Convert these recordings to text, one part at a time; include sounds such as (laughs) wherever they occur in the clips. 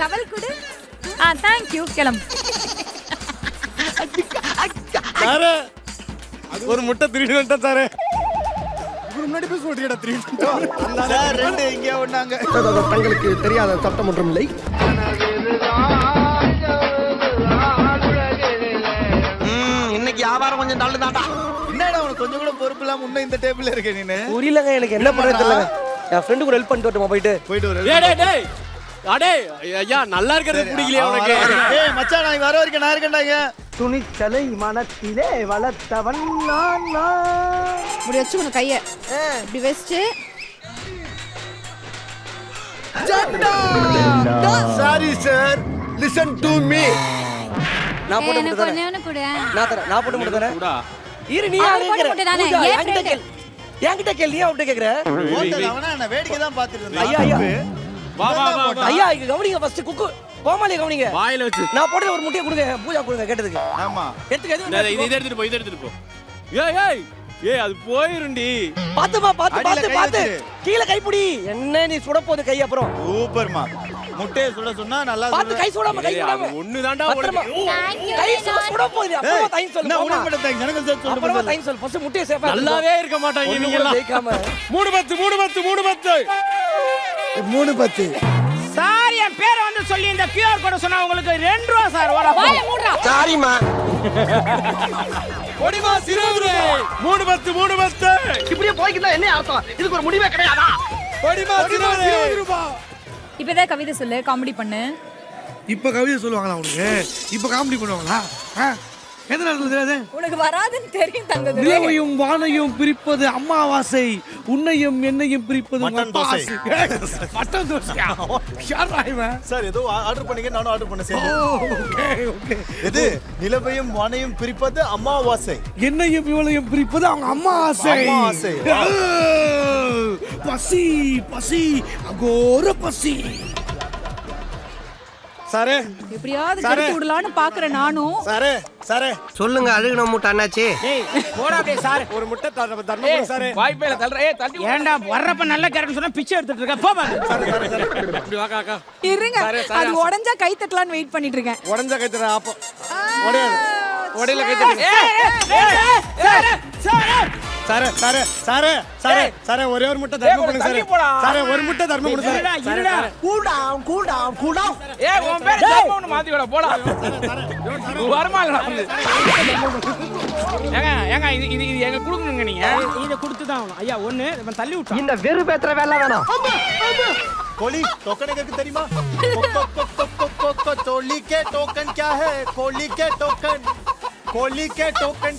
Towel கொடு. ஆ thank you கிளம்பு. சாரு ஒரு முட்டை திருடி வந்துட்டேன் சாரு. முன்னாடி போய் சொல்றீங்கடா திருடி சார் ரெண்டு இங்கே ஒண்ணாங்க தங்களுக்கு தெரியாத சட்டம் ஒன்றும் இல்லை. இன்னைக்கு வியாபாரம் கொஞ்சம் தள்ளு தாண்டா என்னடா உனக்கு கொஞ்சம் கூட பொறுப்பு இல்லாம இன்னும் இந்த டேபிள்ல இருக்க புரியலங்க எனக்கு என்ன பண்றது தெரியலங்க. என் ஃப்ரெண்டு கூட ஹெல்ப் பண்ணிட்டு வரட்டுமா போயிட்டு? போயிட்டு டேய். அடே ஐயா நல்லா இருக்கிறது பிடிக்கலையா உனக்கு? ஏய் மச்சான் நான் வர வரைக்கும் நான் இருக்கேன்டாங்க துணிச்சலை மனத்திலே வளர்த்தவன் நான் நான். இப்படி வச்சுக்கணும் கைய. இப்படி வச்சுட்டு. Sorry sir listen to me நான் போட்டு எனக்கு தரேன் ஒண்ணே ஒண்ணு கொடு. நான் தரேன் நான் போட்டு மட்டும் தரேன் கூடா. இரு நீ ஆளு போட்டு கேக்குற. மட்டும் தானே, பூஜா, என் என்கிட்ட friend. கேள். என்கிட்ட கேள் நீ அவன்கிட்ட கேக்குற? அவனா நான் வேடிக்கை தான் பார்த்துட்டு ஐயா, ஐயா. ஐயா இங்க கவனிங்க ஃபர்ஸ்ட் குக்கு கோமாளி கவனிங்க. வாயில வச்சு. நான் போட்டு ஒரு முட்டையை கொடுங்க. பூஜா கொடுங்க கேட்டதுக்கு. ஆமா. எடுத்துக்க எது இது இதை எடுத்துட்டு போ இதை எடுத்துட்டு போ. ஏய் ஏய் ஏய் அது போயிருண்டி. பாத்துமா பாத்து பாத்து பாத்து. கீழ கைப்பிடி. என்ன நீ சுட போகுது கை அப்புறம்? சூப்பர்மா. முட்டையை சுட சொன்னா நல்லா பாத்து. கை சுடாம கை சுடாம. பத்திரமா. உனக்கு கை சுட சுட ஏய், அப்புறமா தைன் சொல்லு போமா. உனக்கு மட்டும் தேங்க்ஸ், எனக்கு சேர்த்து அப்புறமா தைன் சொல்லு. ஃபர்ஸ்ட் முட்டையை சேஃபா நல்லாவே இருக்க மாட்டாங்க ஒண்ணு நீங்க எல்லாம் மூணு பத்து மூணு பத்து மூணு பத்து மூணு பத்து. சார் என் பேரை வந்து சொல்லி இந்த கியூஆர் கோட சொன்னா உங்களுக்கு ரெண்டு ரூபா சார் வர வாய மூடுறா. சாரிமா ஒடிமா (laughs) சிறுவரே. மூணு பத்து மூணு பத்து. இப்படியே போய்க்கிட்டா என்ன அர்த்தம்? இதுக்கு ஒரு முடிவே கிடையாதா? ஒடிமா சிறுவரே. இப்பதான் கவிதை சொல்லு காமெடி பண்ணு. இப்ப கவிதை சொல்லுவாங்களா உனக்கு இப்ப காமெடி பண்ணுவாங்களா? நேரத்துல தெரியாது உனக்கு வராதுன்னு தெரியும் தங்கது. நிலவையும் வானையும் பிரிப்பது அமாவாசை உன்னையும் என்னையும் பிரிப்பது மட்டன் தோசை. மட்டன் தோசையா? யாரா இவன்? சார் ஏதோ ஆர்டர் பண்ணீங்க நானும் ஆர்டர் பண்ண சேர்ந்து. Okay okay. எது? நிலவையும் வானையும் பிரிப்பது அமாவாசை என்னையும் இவளையும் பிரிப்பது அவங்க அம்மா ஆசை பசி பசி அகோர பசி. சாரே எப்படியாவது. கெடுத்து விடலான்னு பாக்குறேன் நானும் சாரே சாரே சொல்லுங்க அழுகுன மூட்டை அண்ணாச்சி ஏய் போடா அப்படியே சார் ஒரு முட்டை தர தர்மபுரி சாரே வாய்ப்பே இல்ல தள்ளுற ஏய் தள்ளி ஏன்டா வர்றப்ப நல்ல கேரக்டர் சொன்னா பிச்சை எடுத்துட்டு இருக்க போ பாரு இப்படி வாக்கா அக்கா இருங்க அது உடஞ்சா கை தட்டலான்னு வெயிட் பண்ணிட்டு இருக்கேன் உடஞ்ச கைத்தற அப்போ உடையாது உடையில கைத்தறி சாரே சாரே சாரே சாரே சாரே ஒரே ஒரு முட்டை தர்மம் பண்ணுங்க சாரே தள்ளி போடா. சாரே ஒரு முட்டை தர்மம் பண்ணுங்க இருடா சாரே இருடா கூடாம் கூடாம் கூடாம் ஏய் உன் பேர் ஜெயமோகன் மாத்தி விட போடா வருமாங்கடா ஏங்க ஏங்க இது இது இது எங்க கொடுக்கணுங்க நீங்க இதை கொடுத்து தான் ஆகணும் ஐயா ஒண்ணு இவன் தள்ளி விட்டான் இந்த வெறு பேத்துற வேலை வேணாம் கோழி टोकन एक தெரியுமா को को को को को को कोली के टोकन क्या है कोली के टोकन கோலி கே டோக்கன்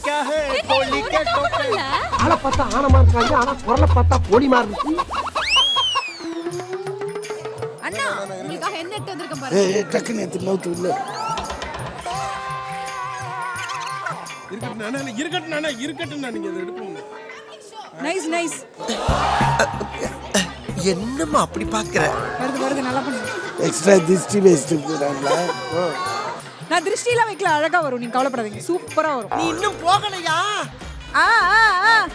டோக்கன் ஆள பார்த்தா ஆனமா இருக்காங்க ஆனா குரல பார்த்தா கோலி டக்குன்னு எடுத்து நவுத்து உள்ள. இருக்கட்டும் நானே இருக்கட்டும் நானே இருக்கட்டும் நான் நீங்க இதை எடுப்போம் நைஸ் நைஸ் என்னம்மா அப்படி பாக்குற வருது வருது நல்லா பண்ணுங்க எக்ஸ்ட்ரா திருஷ்டி வேஸ்ட் போறாங்களா? நான் திருஷ்டிலாம் வைக்கல. அழகா வரும். நீங்க கவலைப்படாதீங்க. சூப்பரா வரும். நீ இன்னும் போகலையா? ஆ ஆ ஆ.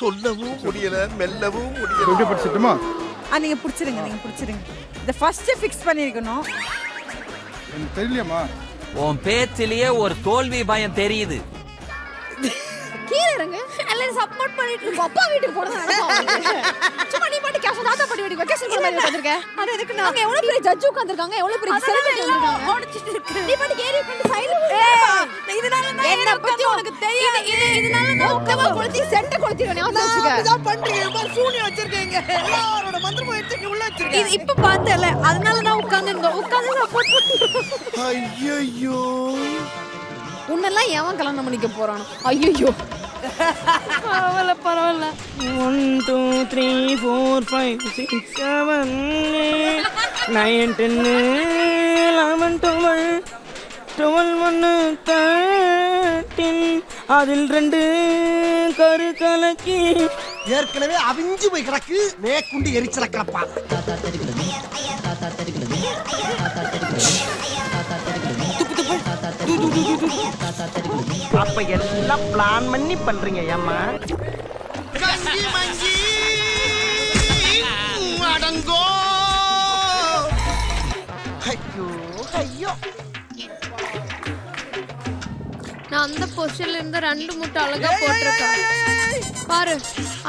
சொல்லவும் முடியல மெல்லவும் முடியல. எப்படி படிச்சிட்டுமா ஆ நீங்க புடிச்சிருங்க நீங்க புடிச்சிருங்க. இத ஃபர்ஸ்ட் ஃபிக்ஸ் பண்ணிருக்கணும். எனக்கு தெரியலையாமா உன் பேச்சிலேயே ஒரு தோல்வி பயம் தெரியுது. கீழ இறங்கு. எல்லாரும் சப்போர்ட் பண்ணிட்டு இருக்கோம். அப்பா வீட்டுக்கு போறது சும்மா நீ தாத்தா பாட்டி வீட்டுக்கு வெக்கேஷன் போற மாதிரி வந்திருக்க அது எதுக்கு நான் எவ்வளவு பெரிய ஜட்ஜ் உட்கார்ந்திருக்காங்க? எவ்வளவு பெரிய செலிபிரிட்டி வந்திருக்காங்க? ஓடிச்சிட்டு இருக்கு. நீ பாட்டு ஏறி உட்கார்ந்து சைடுல இதனால தான் என்ன பத்தி உனக்கு தெரியாது. இது இதனால தான் உட்கார்ந்து கொளுத்தி சென்ட கொளுத்திடுவேன் ஞாபகம் வச்சுக்க. இதான் பண்றீங்க பாரு சூனியம் வச்சிருக்கீங்க. எல்லாரோட மந்திரமும் எடுத்து உள்ள வச்சிருக்கீங்க இது இப்ப பார்த்தல அதனால தான் உட்கார்ந்து இருந்தோம் உட்கார்ந்து சப்போர்ட் ஐயோ உன்னெல்லாம் எவன் கல்யாணம் பண்ணிக்க போறானோ? ஐயோ பரவாயில்ல பரவாயில்ல one two three four five six seven nine டென்னு லெவன் டுவெல் டுவெல் ஒன்று தேர்ட்டின் அதில் ரெண்டு கரு கலக்கி ஏற்கனவே அவிஞ்சு போய் கிடக்கு மேற்குண்டு எரிச்சல கிடப்பா அப்ப எல்லாம் பிளான் பண்ணி பண்றீங்க ஏமா அடங்கோ. ஐயோ ஐயோ. நான் அந்த பொசிஷன்ல இருந்து ரெண்டு முட்டை அழகா போட்டிருக்கேன். பாரு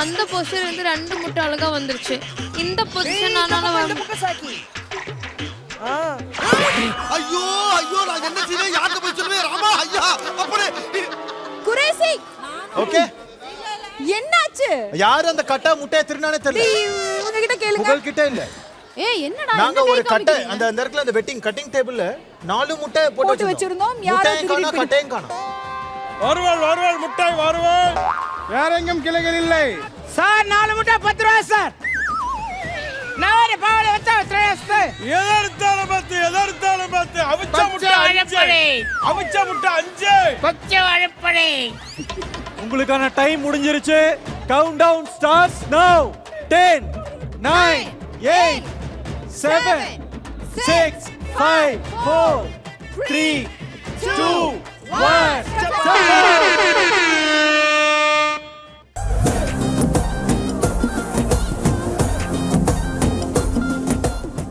அந்த பொசிஷன்ல இருந்து ரெண்டு முட்டை அழகா வந்துருச்சு. இந்த பொசிஷன் ஆனாலும் ஐயோ! என்ன யார்கிட்ட போய் சொல்லுவேன்? ராமா ஐயா அப்படி குரேசி! ஓகே. என்னாச்சு? யாரு அந்த கட்டா முட்டையை திருநானே தெரியல. உங்ககிட்ட கேளுங்க. உங்கள்கிட்ட இல்ல. ஏய் என்னடா நாங்க ஒரு கட்டை? அந்த அந்த இடத்துல அந்த வெட்டிங் கட்டிங் டேபிள்ல நாலு முட்டை போட்டு வச்சிருந்தோம். யாரோ திருடிட்டு கட்டையும் காணோம் வருவாள் வருவாள் முட்டை வருவாள். வேற எங்கும் கிளைகள் இல்லை. சார் நாலு முட்டை பத்து ரூபா சார். நான் பாவலை வச்சா வச்சு எதற்காலும் பத்து எதற்காலும் பத்து. அவிச்ச முட்டை அஞ்சு. அவிச்ச முட்டை அஞ்சு. உங்களுக்கான டைம் முடிஞ்சிருச்சு. Countdown starts now ten nine eight seven six five four three two one